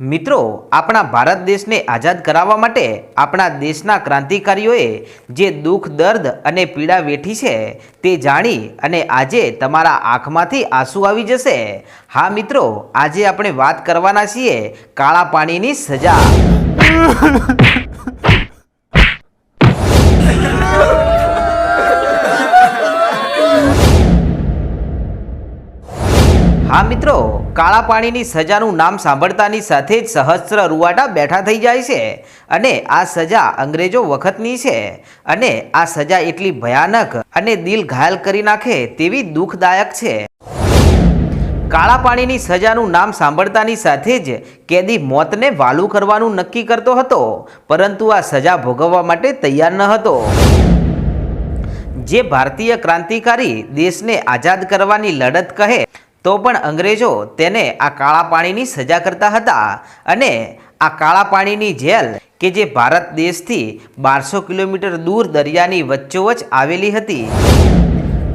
મિત્રો, આપણા ભારત દેશને આઝાદ કરાવવા માટે આપણા દેશના ક્રાંતિકારીઓએ જે દુઃખ, દર્દ અને પીડા વેઠી છે તે જાણી અને આજે તમારા આંખમાંથી આંસુ આવી જશે. હા મિત્રો, આજે આપણે વાત કરવાના છીએ કાળા પાણીની સજા. હા મિત્રો, કાળા પાણીની સજાનું નામ સાંભળતાની સાથે જ સહસ્ત્ર રૂવાટા બેઠા થઈ જાય છે. અને આ સજા અંગ્રેજો વખતની છે. અને આ સજા એટલી ભયાનક અને દિલ ઘાયલ કરી નાખે તેવી દુઃખદાયક છે. કાળા પાણીની સજાનું નામ સાંભળતાની સાથે જ કેદી મોતને વાલું કરવાનું નક્કી કરતો હતો, પરંતુ આ સજા ભોગવવા માટે તૈયાર ન હતો. જે ભારતીય ક્રાંતિકારી દેશને આઝાદ કરવાની લડત કહે તો પણ અંગ્રેજો તેને આ કાળા પાણીની સજા કરતા હતા અને આ કાળા પાણીની જેલ કે જે ભારત દેશથી બારસો કિલોમીટર દૂર દરિયાની વચ્ચોવચ આવેલી હતી.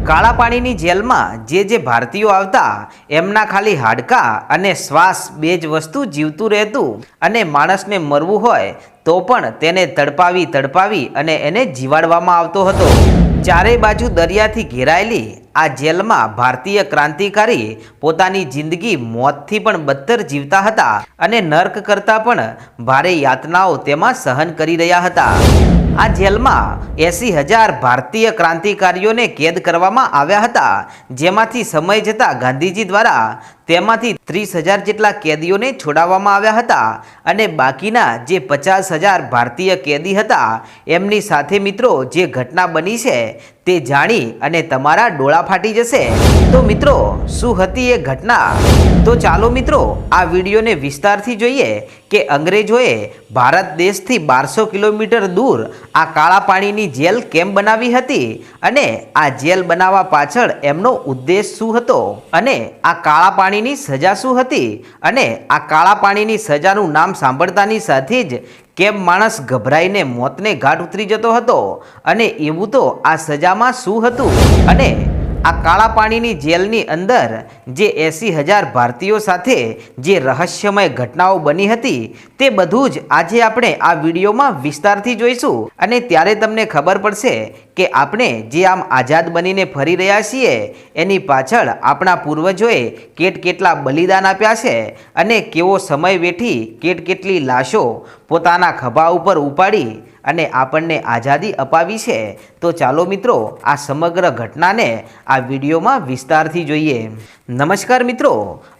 કાળા પાણીની જેલમાં જે જે ભારતીયો આવતા એમના ખાલી હાડકા અને શ્વાસ બે જ વસ્તુ જીવતું રહેતું અને માણસને મરવું હોય તો પણ તેને તડપાવી તડપાવી અને એને જીવાડવામાં આવતો હતો. ચારે બાજુ દરિયાથી ઘેરાયેલી આ જેલમાં ભારતીય ક્રાંતિકારી પોતાની જિંદગી મોતથી પણ બદતર જીવતા હતા અને નર્ક કરતાં પણ ભારે યાતનાઓ તેમાં સહન કરી રહ્યા હતા. આ જેલમાં એસી હજાર ભારતીય ક્રાંતિકારીઓને કેદ કરવામાં આવ્યા હતા, જેમાંથી સમય જતાં ગાંધીજી દ્વારા તેમાંથી ત્રીસ હજાર જેટલા કેદીઓને છોડાવવામાં આવ્યા હતા અને બાકીના જે પચાસ હજાર ભારતીય કેદી હતા, એમની સાથે મિત્રો જે ઘટના બની છે તે જાણી અને તમારા ડોળા ફાટી જશે. તો મિત્રો, શું હતી એ ઘટના? તો ચાલો મિત્રો, આ વિડીયોને વિસ્તારથી જોઈએ. કે અંગ્રેજોએ ભારત દેશથી બારસો કિલોમીટર દૂર આ કાળા પાણીની જેલ કેમ બનાવી હતી અને આ જેલ બનાવવા પાછળ એમનો ઉદ્દેશ શું હતો? અને આ કાળા પાણીની સજા શું હતી? અને આ કાળા પાણીની સજાનું નામ સાંભળતાની સાથે જ કેમ માણસ ગભરાઈને મોતને ઘાટ ઉતરી જતો હતો? અને એવું તો આ સજામાં શું હતું? અને આ કાળા પાણીની જેલની અંદર જે એંસી હજાર ભારતીયો સાથે જે રહસ્યમય ઘટનાઓ બની હતી, તે બધું જ આજે આપણે આ વિડીયોમાં વિસ્તારથી જોઈશું. અને ત્યારે તમને ખબર પડશે કે આપણે જે આમ આઝાદ બનીને ફરી રહ્યા છીએ, એની પાછળ આપણા પૂર્વજોએ કેટ કેટલા બલિદાન આપ્યા છે અને કેવો સમય વેઠી, કેટ કેટલી લાશો પોતાના ખભા ઉપર ઉપાડી અને આપણને આઝાદી અપાવી છે, તો ચાલો મિત્રો આ સમગ્ર ઘટનાને આ વિડીયોમાં વિસ્તારથી જોઈએ. નમસ્કાર મિત્રો,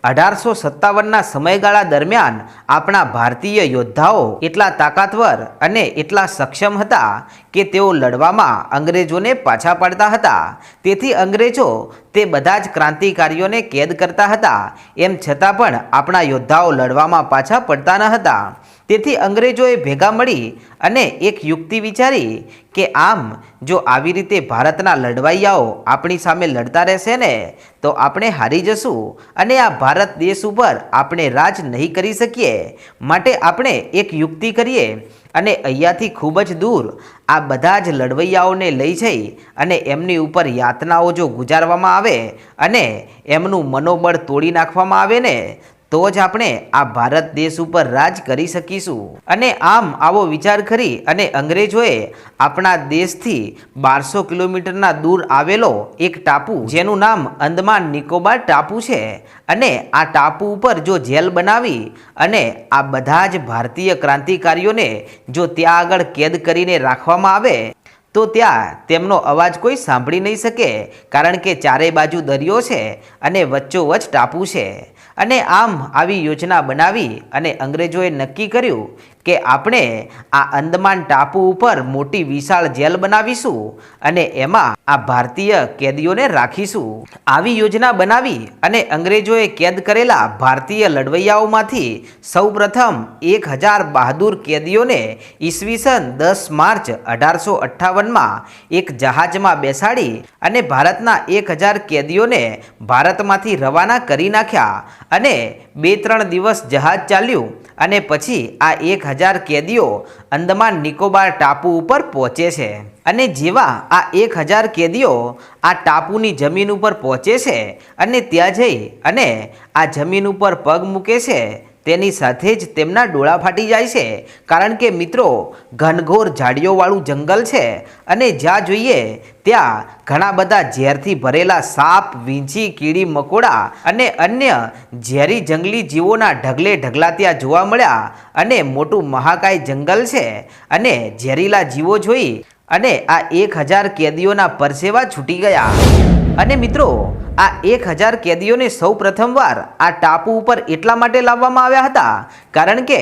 અઢારસો સત્તાવનના સમયગાળા દરમિયાન આપણા ભારતીય યોદ્ધાઓ એટલા તાકાતવર અને એટલા સક્ષમ હતા કે તેઓ લડવામાં અંગ્રેજોને પાછા પાડતા હતા. તેથી અંગ્રેજો તે બધા જ ક્રાંતિકારીઓને કેદ કરતા હતા, એમ છતાં પણ આપણા યોદ્ધાઓ લડવામાં પાછા પડતા ન હતા. તેથી અંગ્રેજોએ ભેગા મળી અને એક યુક્તિ વિચારી કે આમ જો આવી રીતે ભારતના લડવાઈયાઓ આપણી સામે લડતા રહેશે ને, તો આપણે હારી જશું અને આ ભારત દેશ ઉપર આપણે રાજ નહીં કરી શકીએ માટે આપણે એક યુક્તિ કરીએ અને અહીંયાથી ખૂબ જ દૂર આ બધા જ લડવૈયાઓને લઈ જઈ અને એમની ઉપર યાતનાઓ જો ગુજારવામાં આવે અને એમનું મનોબળ તોડી નાખવામાં આવે ને તો જ આપણે આ ભારત દેશ ઉપર રાજ કરી શકીશું. અને આમ આવો વિચાર કરી અને અંગ્રેજોએ આપણા દેશથી બારસો કિલોમીટરના દૂર આવેલો એક ટાપુ, જેનું નામ અંદમાન નિકોબાર ટાપુ છે. અને આ ટાપુ ઉપર જો જેલ બનાવી અને આ બધા જ ભારતીય ક્રાંતિકારીઓને જો ત્યાં આગળ કેદ કરીને રાખવામાં આવે તો ત્યાં તેમનો અવાજ કોઈ સાંભળી નહીં શકે, કારણ કે ચારે બાજુ દરિયો છે અને વચ્ચોવચ ટાપુ છે. અને આમ આવી યોજના બનાવી અને અંગ્રેજોએ નક્કી કર્યું કે આપણે આ અંદમાન ટાપુ ઉપર મોટી વિશાળ જેલ બનાવીશું અને એમાં આ ભારતીય કેદીઓને રાખીશું. આવી યોજના બનાવી અને અંગ્રેજોએ કેદ કરેલા ભારતીય લડવૈયાઓમાંથી સૌપ્રથમ એક બહાદુર કેદીઓને ઈસવીસન દસ માર્ચ અઢારસો અઠ્ઠાવનમાં એક જહાજમાં બેસાડી અને ભારતના એક હજાર કેદીઓને ભારતમાંથી રવાના કરી નાખ્યા અને બે ત્રણ દિવસ જહાજ ચાલ્યું અને પછી આ એક હજાર કેદીઓ અંદમાન નિકોબાર ટાપુ ઉપર પહોંચે છે. અને જેવા આ એક હજાર કેદીઓ આ ટાપુની જમીન ઉપર પહોંચે છે અને ત્યાં જઈ અને આ જમીન ઉપર પગ મૂકે છે તેની સાથે જ તેમના ડોળા ફાટી જાય છે. કારણ કે મિત્રો, ઘનઘોર ઝાડીઓવાળું જંગલ છે અને જ્યાં જોઈએ, ત્યાં ઘણા બધા ઝેરથી ભરેલા સાપ, વીંછી, કીડી, મકોડા અને અન્ય ઝેરી જંગલી જીવોના ઢગલે ઢગલા ત્યાં જોવા મળ્યા અને મોટું મહાકાય જંગલ છે અને ઝેરીલા જીવો જોઈ અને આ એક હજાર કેદીઓના પરસેવા છૂટી ગયા. અને મિત્રો, આ એક હજાર કેદીઓને સૌ પ્રથમવાર આ ટાપુ ઉપર એટલા માટે લાવવામાં આવ્યા હતા, કારણ કે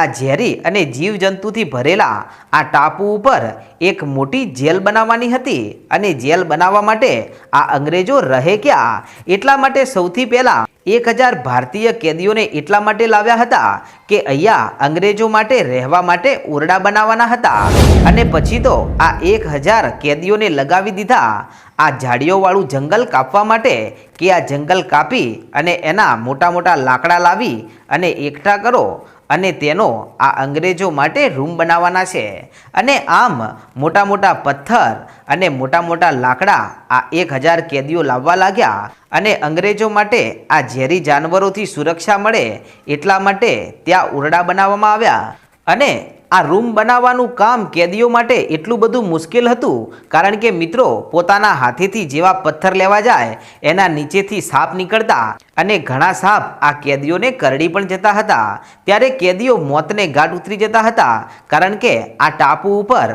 આ ઝેરી અને જીવજંતુથી ભરેલા આ ટાપુ ઉપર એક મોટી જેલ બનાવવાની હતી અને જેલ બનાવવા માટે આ અંગ્રેજો રહે ક્યાં? એટલા માટે સૌથી પહેલાં એક હજાર ભારતીય કેદીઓને એટલા માટે લાવ્યા હતા કે અહીંયા અંગ્રેજો માટે રહેવા માટે ઓરડા બનાવવાના હતા. અને પછી તો આ એક હજાર કેદીઓને લગાવી દીધા આ ઝાડીઓવાળું જંગલ કાપવા માટે કે આ જંગલ કાપી અને એના મોટા મોટા લાકડા લાવી અને એકઠા કરો અને તેનો આ અંગ્રેજો માટે રૂમ બનાવવાના છે. અને આમ મોટા મોટા પથ્થર અને મોટા મોટા લાકડા આ એક હજાર કેદીઓ લાવવા લાગ્યા અને અંગ્રેજો માટે આ ઝેરી જાનવરોથી સુરક્ષા મળે એટલા માટે ત્યાં ઓરડા બનાવવામાં આવ્યા. અને આ રૂમ બનાવવાનું કામ કેદીઓ માટે એટલું બધું મુશ્કેલ હતું, કારણ કે મિત્રો પોતાના હાથેથી જેવા પથ્થર લેવા જાય, એના નીચેથી સાપ નીકળતા અને ઘણા સાપ આ કેદીઓને કરડી પણ જતા હતા. ત્યારે કેદીઓ મોતને ગાઢ ઉતરી જતા હતા, કારણ કે આ ટાપુ ઉપર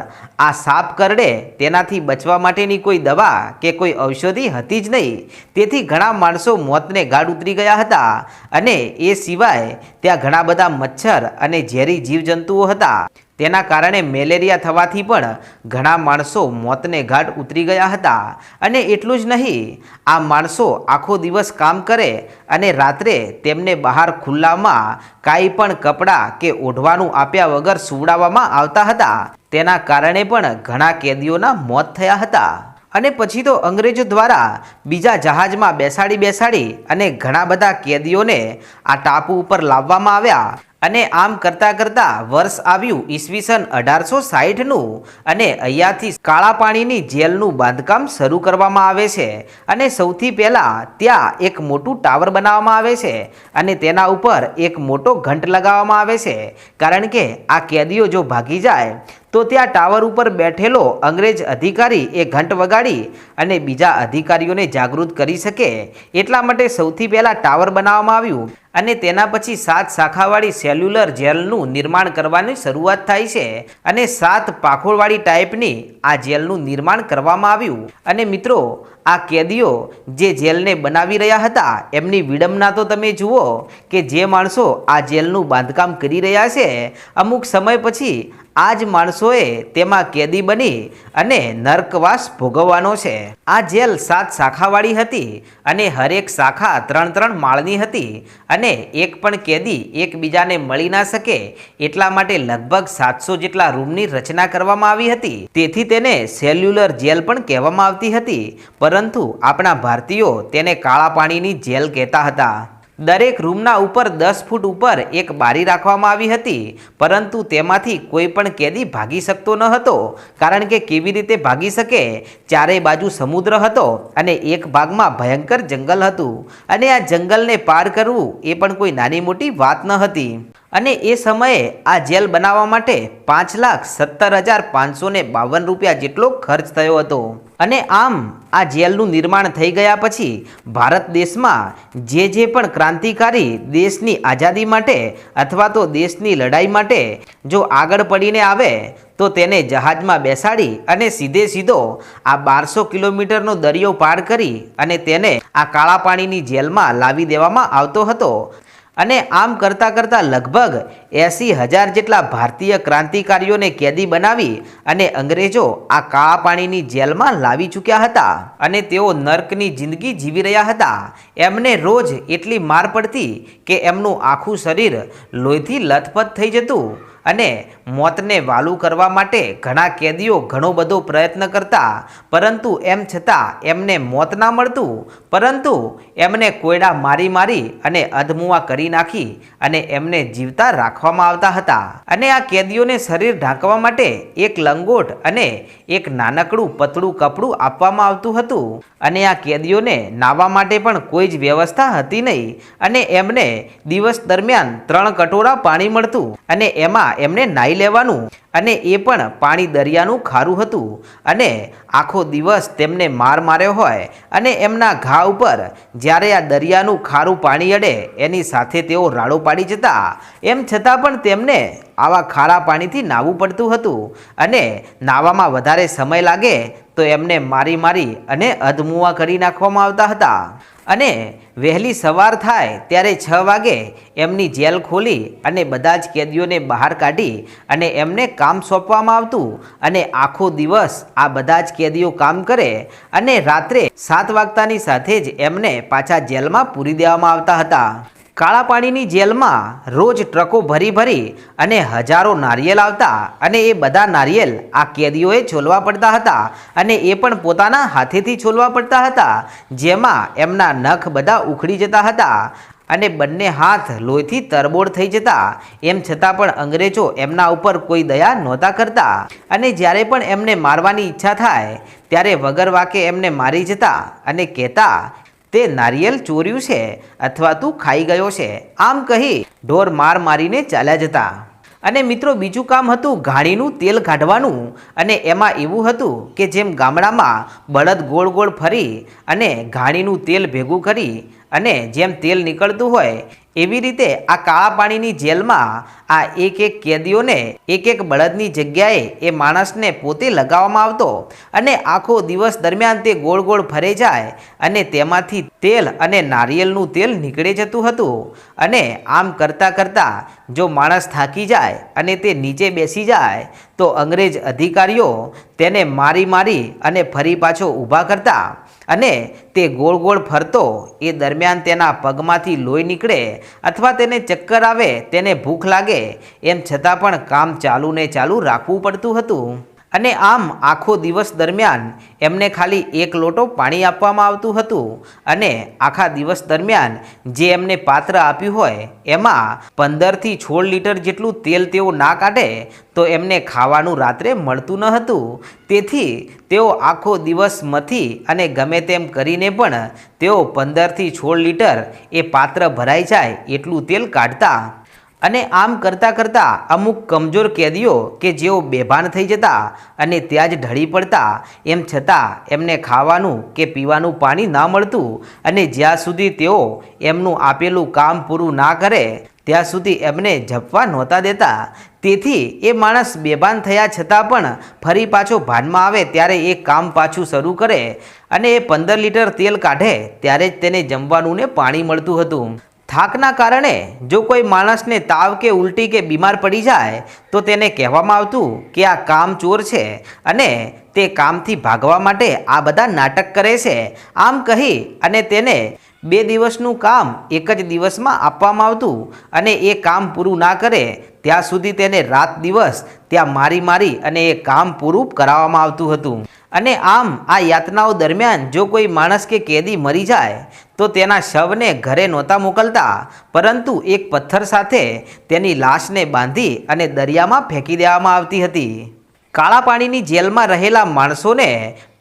આ સાપ કરડે તેનાથી બચવા માટેની કોઈ દવા કે કોઈ ઔષધિ હતી જ નહીં. તેથી ઘણા માણસો મોતને ગાઢ ઉતરી ગયા હતા અને એ સિવાય ત્યાં ઘણા બધા મચ્છર અને ઝેરી જીવજંતુઓ હતા. તેના કારણે મેલેરિયા થવાથી પણ ઘણા માણસો મોતને ઘાટ ઉતરી ગયા હતા. અને એટલું જ નહીં, આ માણસો આખો દિવસ કામ કરે અને રાત્રે તેમને બહાર ખુલ્લામાં કાંઈ પણ કપડાં કે ઓઢવાનું આપ્યા વગર સુવડાવવામાં આવતા હતા. તેના કારણે પણ ઘણા કેદીઓના મોત થયા હતા. અને પછી તો અંગ્રેજો દ્વારા બીજા જહાજમાં બેસાડી બેસાડી અને ઘણા બધા કેદીઓને આ ટાપુ ઉપર લાવવામાં આવ્યા. અને આમ કરતાં કરતાં વર્ષ આવ્યું ઈસવીસન અઢારસો સાહીઠનું અને અહીંયાથી કાળા પાણીની જેલનું બાંધકામ શરૂ કરવામાં આવે છે. અને સૌથી પહેલાં ત્યાં એક મોટું ટાવર બનાવવામાં આવે છે અને તેના ઉપર એક મોટો ઘંટ લગાવવામાં આવે છે. કારણ કે આ કેદીઓ જો ભાગી જાય તો ત્યાં ટાવર ઉપર બેઠેલો અંગ્રેજ અધિકારી એ ઘંટ વગાડી અને બીજા અધિકારીઓને જાગૃત કરી શકે. એટલા માટે સૌથી પહેલાં ટાવર બનાવવામાં આવ્યું. અને તેના પછી સાત શાખાવાળી સેલ્યુલર જેલનું નિર્માણ કરવાની શરૂઆત થાય છે અને સાત પાખોળવાળી ટાઈપની આ જેલનું નિર્માણ કરવામાં આવ્યું. અને મિત્રો, આ કેદીઓ જે જેલને બનાવી રહ્યા હતા, એમની વિડંબના તો તમે જુઓ કે જે માણસો આ જેલનું બાંધકામ કરી રહ્યા છે, અમુક સમય પછી આ જ માણસોએ તેમાં કેદી બની અને નર્કવાસ ભોગવવાનો છે. આ જેલ સાત શાખાવાળી હતી અને હરેક શાખા ત્રણ ત્રણ માળની હતી અને એક પણ કેદી એકબીજાને મળી ના શકે એટલા માટે લગભગ સાતસો જેટલા રૂમની રચના કરવામાં આવી હતી. તેથી તેને સેલ્યુલર જેલ પણ કહેવામાં આવતી હતી. પરંતુ આપણા ભારતીયો તેને કાળા પાણીની જેલ કહેતા હતા. દરેક રૂમના ઉપર દસ ફૂટ ઉપર એક બારી રાખવામાં આવી હતી, પરંતુ તેમાંથી કોઈ પણ કેદી ભાગી શકતો ન હતો. કારણ કે કેવી રીતે ભાગી શકે? ચારે બાજુ સમુદ્ર હતો અને એક ભાગમાં ભયંકર જંગલ હતું. અને આ જંગલને પાર કરવું એ પણ કોઈ નાની મોટી વાત ન હતી. અને એ સમયે આ જેલ બનાવવા માટે પાંચ લાખ સત્તર હજાર પાંચસો ને બાવન રૂપિયા જેટલો ખર્ચ થયો હતો. અને આમ આ જેલનું નિર્માણ થઈ ગયા પછી ભારત દેશમાં જે જે પણ ક્રાંતિકારી દેશની આઝાદી માટે અથવા તો દેશની લડાઈ માટે જો આગળ પડીને આવે, તો તેને જહાજમાં બેસાડી અને સીધે સીધો આ બારસો કિલોમીટરનો દરિયો પાર કરી અને તેને આ કાળા પાણીની જેલમાં લાવી દેવામાં આવતો હતો. અને આમ કરતાં કરતાં લગભગ એંસી હજાર જેટલા ભારતીય ક્રાંતિકારીઓને કેદી બનાવી અને અંગ્રેજો આ કાળા પાણીની જેલમાં લાવી ચૂક્યા હતા અને તેઓ નર્કની જિંદગી જીવી રહ્યા હતા. એમને રોજ એટલી માર પડતી કે એમનું આખું શરીર લોહીથી લથપથ થઈ જતું. અને મોતને વાલું કરવા માટે ઘણા કેદીઓ ઘણો બધો પ્રયત્ન કરતા, પરંતુ એમ છતાં એમને મોત ના મળતું, પરંતુ એમને કોયડા મારી મારી અને અધમુઆ કરી નાખી અને એમને જીવતા રાખવામાં આવતા હતા. અને આ કેદીઓને શરીર ઢાંકવા માટે એક લંગોટ અને એક નાનકડું પતળું કપડું આપવામાં આવતું હતું. અને આ કેદીઓને નાવા માટે પણ કોઈ જ વ્યવસ્થા હતી નહીં. અને એમને દિવસ દરમિયાન ત્રણ કટોરા પાણી મળતું. અને એમાં એમને નાહી લેવાનું અને એ પણ પાણી દરિયાનું ખારું હતું. અને આખો દિવસ તેમને માર માર્યો હોય અને એમના ઘા ઉપર જ્યારે આ દરિયાનું ખારું પાણી અડે, એની સાથે તેઓ રાડો પાડી જતા. એમ છતાં પણ તેમને આવા ખારા પાણીથી નાહવું પડતું હતું. અને નાહવામાં વધારે સમય લાગે તો એમને મારી મારી અને અધમુઆ કરી નાખવામાં આવતા હતા. અને વહેલી સવાર થાય ત્યારે છ વાગે એમની જેલ ખોલી અને બધા જ કેદીઓને બહાર કાઢી અને એમને કામ સોંપવામાં આવતું અને આખો દિવસ આ બધા જ કેદીઓ કામ કરે અને રાત્રે સાત વાગતાની સાથે જ એમને પાછા જેલમાં પૂરી દેવામાં આવતા હતા. કાળા પાણીની જેલમાં રોજ ટ્રકો ભરી ભરી અને હજારો નારિયેલ આવતા અને એ બધા નારિયેલ આ કેદીઓએ છોલવા પડતા હતા અને એ પણ પોતાના હાથેથી છોલવા પડતા હતા, જેમાં એમના નખ બધા ઉખડી જતા હતા અને બંને હાથ લોહીથી તરબોળ થઈ જતા. એમ છતાં પણ અંગ્રેજો એમના ઉપર કોઈ દયા નહોતા કરતા અને જ્યારે પણ એમને મારવાની ઈચ્છા થાય, ત્યારે વગર વાકે એમને મારી જતા અને કહેતા તે નારિયેલ ચોર્યું છે અથવા તું ખાઈ ગયો છે. આમ કહી ઢોર માર મારીને ચાલ્યા જતા. અને મિત્રો બીજું કામ હતું ઘાણીનું તેલ કાઢવાનું અને એમાં એવું હતું કે જેમ ગામડામાં બળદ ગોળ ગોળ ફરી અને ઘાણીનું તેલ ભેગું કરી અને જેમ તેલ નીકળતું હોય એવી રીતે આ કાળા પાણીની જેલમાં આ એક એક કેદીઓને એક એક બળદની જગ્યાએ એ માણસને પોતે લગાવવામાં આવતો અને આખો દિવસ દરમિયાન તે ગોળ ગોળ ફરે જાય અને તેમાંથી તેલ અને નારિયેળનું તેલ નીકળે જતું હતું. અને આમ કરતાં કરતાં જો માણસ થાકી જાય અને તે નીચે બેસી જાય, તો અંગ્રેજ અધિકારીઓ તેને મારી મારી અને ફરી પાછો ઊભા કરતા અને તે ગોળ ગોળ ફરતો એ દરમિયાન તેના પગમાંથી લોહી નીકળે અથવા તેને ચક્કર આવે તેને ભૂખ લાગે, એમ છતાં પણ કામ ચાલુ ને ચાલુ રાખવું પડતું હતું. અને આમ આખો દિવસ દરમિયાન એમને ખાલી એક લોટો પાણી આપવામાં આવતું હતું અને આખા દિવસ દરમિયાન જે એમને પાત્ર આપ્યું હોય એમાં પંદરથી સોળ લીટર જેટલું તેલ તેઓ ના કાઢે તો એમને ખાવાનું રાત્રે મળતું ન હતું. તેથી તેઓ આખો દિવસ મથી અને ગમે તેમ કરીને પણ તેઓ પંદરથી સોળ લીટર એ પાત્ર ભરાઈ જાય એટલું તેલ કાઢતા અને આમ કરતાં કરતાં અમુક કમજોર કેદીઓ કે જેઓ બેભાન થઈ જતા અને ત્યાં જ ઢળી પડતા, એમ છતાં એમને ખાવાનું કે પીવાનું પાણી ના મળતું અને જ્યાં સુધી તેઓ એમનું આપેલું કામ પૂરું ના કરે, ત્યાં સુધી એમને જપવા નહોતા દેતા. તેથી એ માણસ બેભાન થયા છતાં પણ ફરી પાછો ભાનમાં આવે ત્યારે એ કામ પાછું શરૂ કરે અને એ પંદર લીટર તેલ કાઢે, ત્યારે જ તેને જમવાનું ને પાણી મળતું હતું. થાકના કારણે જો કોઈ માણસને તાવ કે ઉલટી કે બીમાર પડી જાય, તો તેને કહેવામાં આવતું કે આ કામ ચોર છે અને તે કામથી ભાગવા માટે આ બધા નાટક કરે છે. આમ કહી અને તેને બે દિવસનું કામ એક જ દિવસમાં આપવામાં આવતું અને એ કામ પૂરું ના કરે, ત્યાં સુધી તેને રાત દિવસ ત્યાં મારી મારી અને એ કામ પૂરું કરાવવામાં આવતું હતું. અને આમ આ યાતનાઓ દરમિયાન જો કોઈ માણસ કે કેદી મરી જાય, તો તેના શવને ઘરે નહોતા મોકલતા, પરંતુ એક પથ્થર સાથે તેની લાશને બાંધી અને દરિયામાં ફેંકી દેવામાં આવતી હતી. કાળા પાણીની જેલમાં રહેલા માણસોને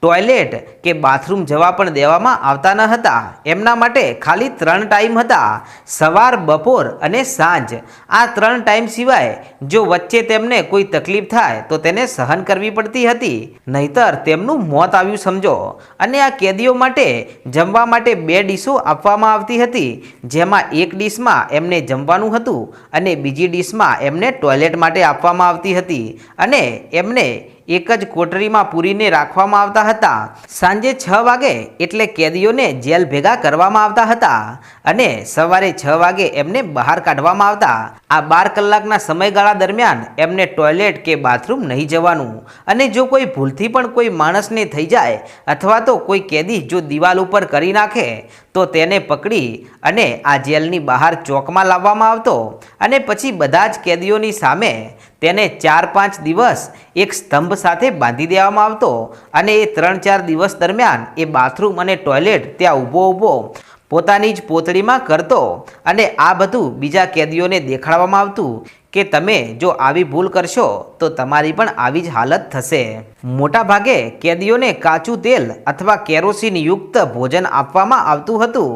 ટોયલેટ કે બાથરૂમ જવા પણ દેવામાં આવતા ન હતા. એમના માટે ખાલી ત્રણ ટાઈમ હતા. સવાર, બપોર અને સાંજ. આ ત્રણ ટાઈમ સિવાય જો વચ્ચે તેમને કોઈ તકલીફ થાય તો તેને સહન કરવી પડતી હતી. નહીતર તેમનું મોત આવ્યું સમજો. અને આ કેદીઓ માટે જમવા માટે બે ડીશો આપવામાં આવતી હતી. જેમાં એક ડીશમાં એમને જમવાનું હતું અને બીજી ડીશમાં એમને ટોયલેટ માટે આપવામાં આવતી હતી. અને એમને એક જ કોટરીમાં પૂરીને રાખવામાં આવતા હતા. સાંજે છ વાગે એટલે કેદીઓને જેલ ભેગા કરવામાં આવતા હતા અને સવારે છ વાગે એમને બહાર કાઢવામાં આવતા. આ બાર કલાકના સમયગાળા દરમિયાન એમને ટોયલેટ કે બાથરૂમ નહીં જવાનું. અને જો કોઈ ભૂલથી પણ કોઈ માણસને થઈ જાય અથવા તો કોઈ કેદી જો દિવાલ ઉપર કરી નાખે, તો તેને પકડી અને આ જેલની બહાર ચોકમાં લાવવામાં આવતો. અને પછી બધા જ કેદીઓની સામે તેને ચાર પાંચ દિવસ એક સ્તંભ સાથે બાંધી દેવામાં આવતો અને એ ત્રણ ચાર દિવસ દરમિયાન એ બાથરૂમ અને ટોયલેટ ત્યાં ઊભો ઊભો પોતાની જ પોતળીમાં કરતો અને આ બધું બીજા કેદીઓને દેખાડવામાં આવતું કે તમે જો આવી ભૂલ કરશો તો તમારી પણ આવી જ હાલત થશે. મોટાભાગે કેદીઓને કાચું તેલ અથવા કેરોસીન યુક્ત ભોજન આપવામાં આવતું હતું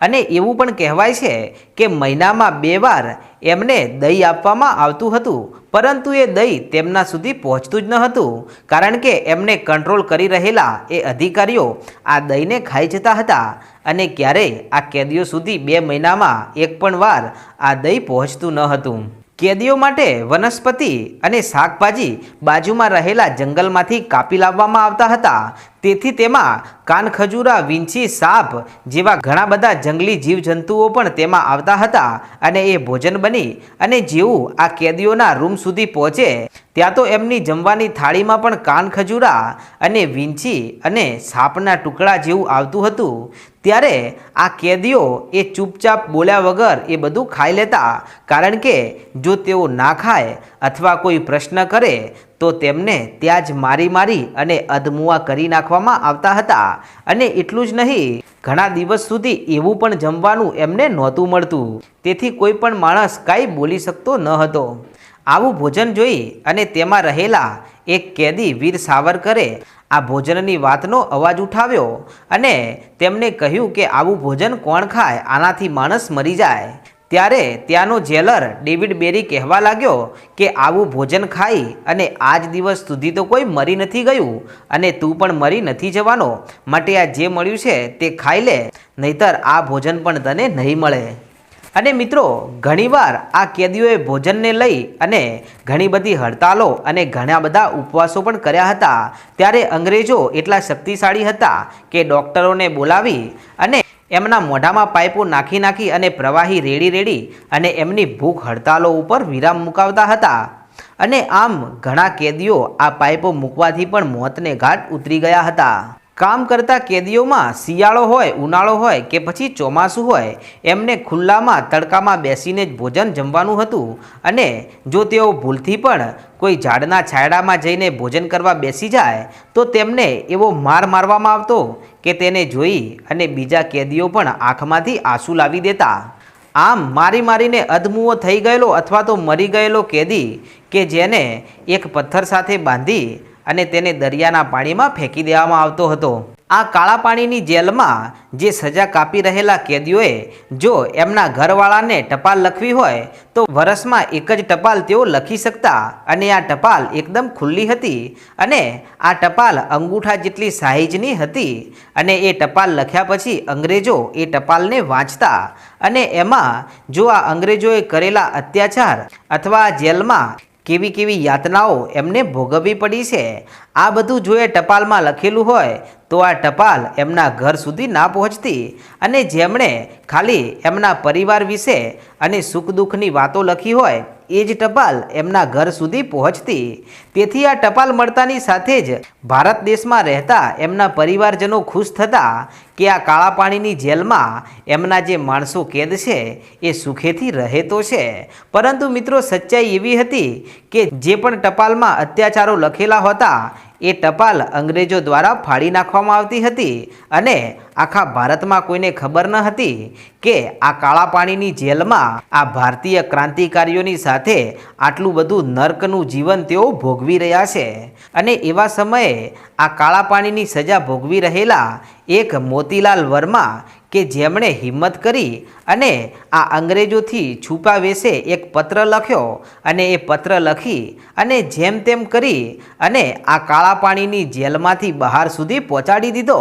અને એવું પણ કહેવાય છે કે મહિનામાં બે વાર એમને દહીં આપવામાં આવતું હતું પરંતુ એ દહીં તેમના સુધી પહોંચતું જ ન હતું. કારણ કે એમને કંટ્રોલ કરી રહેલા એ અધિકારીઓ આ દહીંને ખાઈ જતા હતા અને ક્યારેય આ કેદીઓ સુધી બે મહિનામાં એક પણ વાર આ દહીં પહોંચતું ન હતું. કેદીઓ માટે વનસ્પતિ અને શાકભાજી બાજુમાં રહેલા જંગલમાંથી કાપી લાવવામાં આવતા હતા. તેથી તેમાં કાનખજૂરા વિંછી, સાપ જેવા ઘણા બધા જંગલી જીવજંતુઓ પણ તેમાં આવતા હતા અને એ ભોજન બની અને જેવું આ કેદીઓના રૂમ સુધી પહોંચે, ત્યાં તો એમની જમવાની થાળીમાં પણ કાનખજૂરા અને વિંછી અને સાપના ટુકડા જેવું આવતું હતું. ત્યારે આ કેદીઓ એ ચૂપચાપ બોલ્યા વગર એ બધું ખાઈ લેતા, કારણ કે જો તેઓ ના ખાય અથવા કોઈ પ્રશ્ન કરે તો તેમને ત્યાં જ મારી મારી અને અધમુઆ કરી નાખવામાં આવતા હતા. અને એટલું જ નહીં, ઘણા દિવસ સુધી એવું પણ જમવાનું એમને નહોતું મળતું. તેથી કોઈ પણ માણસ કાંઈ બોલી શકતો ન હતો. આવું ભોજન જોઈ અને તેમાં રહેલા એક કેદી વીર સાવરકરે આ ભોજનની વાતનો અવાજ ઉઠાવ્યો અને તેમણે કહ્યું કે આવું ભોજન કોણ ખાય? આનાથી માણસ મરી જાય. ત્યારે ત્યાંનો જેલર ડેવિડ બેરી કહેવા લાગ્યો કે આવું ભોજન ખાઈ અને આજ દિવસ સુધી તો કોઈ મરી નથી ગયું અને તું પણ મરી નથી જવાનો. માટે આ જે મળ્યું છે તે ખાઈ લે, નહીતર આ ભોજન પણ તને નહીં મળે. અને મિત્રો, ઘણીવાર આ કેદીઓએ ભોજનને લઈ અને ઘણી બધી હડતાલો અને ઘણા બધા ઉપવાસો પણ કર્યા હતા. ત્યારે અંગ્રેજો એટલા શક્તિશાળી હતા કે ડૉક્ટરોને બોલાવી અને એમના મોઢામાં પાઇપો નાખી નાખી અને પ્રવાહી રેડી રેડી અને એમની ભૂખ હડતાલો ઉપર વિરામ મુકાવતા હતા. અને આમ ઘણા કેદીઓ આ પાઇપો મૂકવાથી પણ મોતને ઘાટ ઉતરી ગયા હતા. કામ કરતા કેદીઓમાં શિયાળો હોય, ઉનાળો હોય કે પછી ચોમાસું હોય, એમને ખુલ્લામાં, તડકામાં બેસીને જ ભોજન જમવાનું હતું. અને જો તેઓ ભૂલથી પણ કોઈ ઝાડના છાંયડામાં જઈને ભોજન કરવા બેસી જાય, તો તેમને એવો માર મારવામાં આવતો કે તેને જોઈ અને બીજા કેદીઓ પણ આંખમાંથી આંસુ લાવી દેતા. આમ મારી મારીને અધમુઓ થઈ ગયેલો અથવા તો મરી ગયેલો કેદી કે જેને એક પથ્થર સાથે બાંધી અને તેને દરિયાના પાણીમાં ફેંકી દેવામાં આવતો હતો. આ કાળા પાણીની જેલમાં જે સજા કાપી રહેલા કેદીઓએ જો એમના ઘરવાળાને ટપાલ લખવી હોય, તો વર્ષમાં એક જ ટપાલ તેઓ લખી શકતા અને આ ટપાલ એકદમ ખુલ્લી હતી અને આ ટપાલ અંગૂઠા જેટલી સાઇઝની હતી અને એ ટપાલ લખ્યા પછી અંગ્રેજો એ ટપાલને વાંચતા અને એમાં જો આ અંગ્રેજોએ કરેલા અત્યાચાર અથવા જેલમાં કેવી કેવી યાતનાઓ એમને ભોગવવી પડી છે? આ બધું જો એ ટપાલમાં લખેલું હોય, તો આ ટપાલ એમના ઘર સુધી ના પહોંચતી અને જેમણે ખાલી એમના પરિવાર વિશે અને સુખ દુઃખની વાતો લખી હોય એ જ ટપાલ એમના ઘર સુધી પહોંચતી. તેથી આ ટપાલ મળતાની સાથે જ ભારત દેશમાં રહેતા એમના પરિવારજનો ખુશ થતા કે આ કાળા પાણીની જેલમાં એમના જે માણસો કેદ છે એ સુખેથી રહે તો છે. પરંતુ મિત્રો, સચ્ચાઈ એવી હતી કે જે પણ ટપાલમાં અત્યાચારો લખેલા હતા એ ટપાલ અંગ્રેજો દ્વારા ફાડી નાખવામાં આવતી હતી અને આખા ભારતમાં કોઈને ખબર ન હતી કે આ કાળા પાણીની જેલમાં આ ભારતીય ક્રાંતિકારીઓની સાથે આટલું બધું નર્કનું જીવન તેઓ ભોગવી રહ્યા છે. અને એવા સમયે આ કાળા પાણીની સજા ભોગવી રહેલા એક મોતીલાલ વર્મા કે જેમણે હિંમત કરી અને આ અંગ્રેજોથી છુપા વેશે એક પત્ર લખ્યો અને એ પત્ર લખી અને જેમ તેમ કરી અને આ કાળા પાણીની જેલમાંથી બહાર સુધી પહોંચાડી દીધો.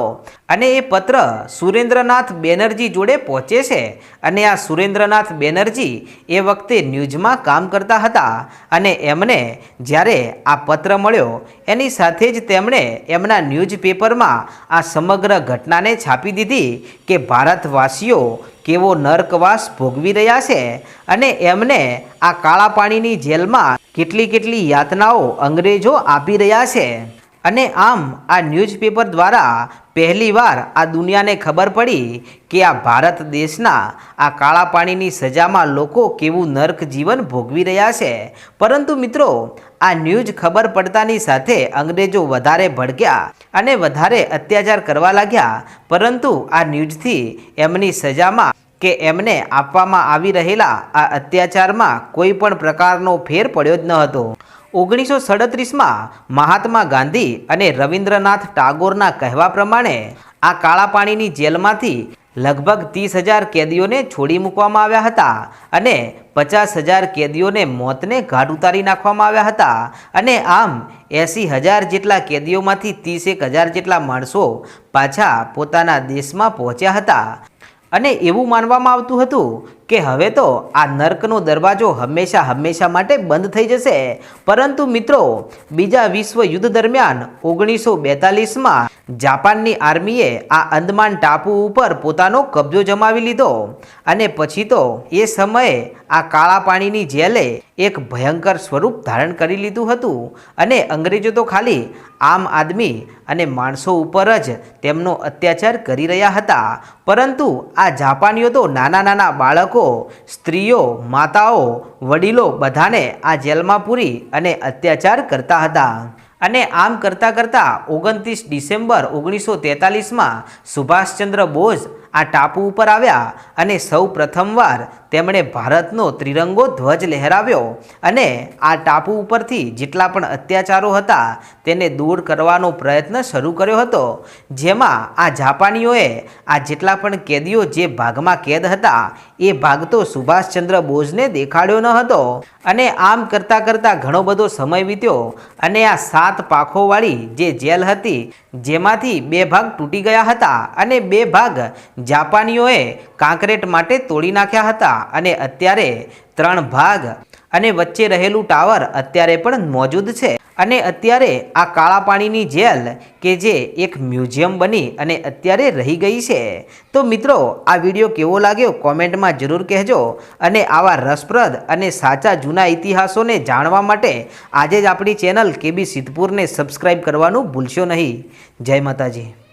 અને એ પત્ર સુરેન્દ્રનાથ બેનર્જી જોડે પહોંચે છે અને આ સુરેન્દ્રનાથ બેનર્જી એ વખતે ન્યૂઝમાં કામ કરતા હતા અને એમને જ્યારે આ પત્ર મળ્યો, એની સાથે જ તેમણે એમના ન્યૂઝપેપરમાં આ સમગ્ર ઘટનાને છાપી દીધી કે ભારતવાસીઓ કેવો નર્કવાસ ભોગવી રહ્યા છે અને એમને આ કાળા પાણીની જેલમાં કેટલી કેટલી યાતનાઓ અંગ્રેજો આપી રહ્યા છે. અને આમ આ ન્યૂઝપેપર દ્વારા પહેલીવાર આ દુનિયાને ખબર પડી કે આ ભારત દેશના આ કાળા પાણીની સજામાં લોકો કેવું નર્ક જીવન ભોગવી રહ્યા છે. પરંતુ મિત્રો, આ ન્યૂઝ ખબર પડતાની સાથે અંગ્રેજો વધારે ભડક્યા અને વધારે અત્યાચાર કરવા લાગ્યા. પરંતુ આ ન્યૂઝથી એમની સજામાં કે એમને આપવામાં આવી રહેલા આ અત્યાચારમાં કોઈ પણ પ્રકારનો ફેર પડ્યો જ ન હતો. ઓગણીસો સડત્રીસમાં મહાત્મા ગાંધી અને રવિન્દ્રનાથ ટાગોરના કહેવા પ્રમાણે આ કાળા પાણીની જેલમાંથી લગભગ ત્રીસ હજાર કેદીઓને છોડી મૂકવામાં આવ્યા હતા અને પચાસ હજાર કેદીઓને મોતને ઘાટ ઉતારી નાખવામાં આવ્યા હતા. અને આમ એંસી હજાર જેટલા કેદીઓમાંથી ત્રીસેક હજાર જેટલા માણસો પાછા પોતાના દેશમાં પહોંચ્યા હતા. અને એવું માનવામાં આવતું હતું કે હવે તો આ નર્કનો દરવાજો હંમેશા હંમેશા માટે બંધ થઈ જશે. પરંતુ મિત્રો, બીજા વિશ્વ યુદ્ધ દરમિયાન ઓગણીસો બેતાલીસમાં જાપાનની આર્મીએ આ અંદમાન ટાપુ ઉપર પોતાનો કબજો જમાવી લીધો. અને પછી તો એ સમયે આ કાળા પાણીની જેલે એક ભયંકર સ્વરૂપ ધારણ કરી લીધું હતું. અને અંગ્રેજો તો ખાલી આમ આદમી અને માણસો ઉપર જ તેમનો અત્યાચાર કરી રહ્યા હતા. પરંતુ આ જાપાનીઓ તો નાના નાના બાળકો, સ્ત્રીઓ, માતાઓ, વડીલો બધાને આ જેલમાં પૂરી અને અત્યાચાર કરતા હતા. અને આમ કરતાં કરતાં ઓગણત્રીસ ડિસેમ્બર ઓગણીસો તેતાલીસમાં સુભાષચંદ્ર બોઝ આ ટાપુ ઉપર આવ્યા અને સૌ પ્રથમવાર તેમણે ભારતનો ત્રિરંગો ધ્વજ લહેરાવ્યો અને આ ટાપુ ઉપરથી જેટલા પણ અત્યાચારો હતા તેને દૂર કરવાનો પ્રયત્ન શરૂ કર્યો હતો. જેમાં આ જાપાનીઓએ આ જેટલા પણ કેદીઓ જે ભાગમાં કેદ હતા, એ ભાગ તો સુભાષચંદ્ર બોઝને દેખાડ્યો ન હતો. અને આમ કરતાં કરતાં ઘણો બધો સમય વીત્યો અને આ સાત પાખોવાળી જે જેલ હતી, જેમાંથી બે ભાગ તૂટી ગયા હતા અને બે ભાગ જાપાનીઓએ કાંકરેટ માટે તોડી નાખ્યા હતા અને અત્યારે ત્રણ ભાગ અને વચ્ચે રહેલું ટાવર અત્યારે પણ મોજૂદ છે. અને અત્યારે આ કાળા પાણીની જેલ કે જે એક મ્યુઝિયમ બની અને અત્યારે રહી ગઈ છે. તો મિત્રો, આ વીડિયો કેવો લાગ્યો કોમેન્ટમાં જરૂર કહેજો અને આવા રસપ્રદ અને સાચા જૂના ઇતિહાસોને જાણવા માટે આજે જ આપણી ચેનલ કેબી સિદ્ધપુરને સબસ્ક્રાઈબ કરવાનું ભૂલશો નહીં. જય માતાજી.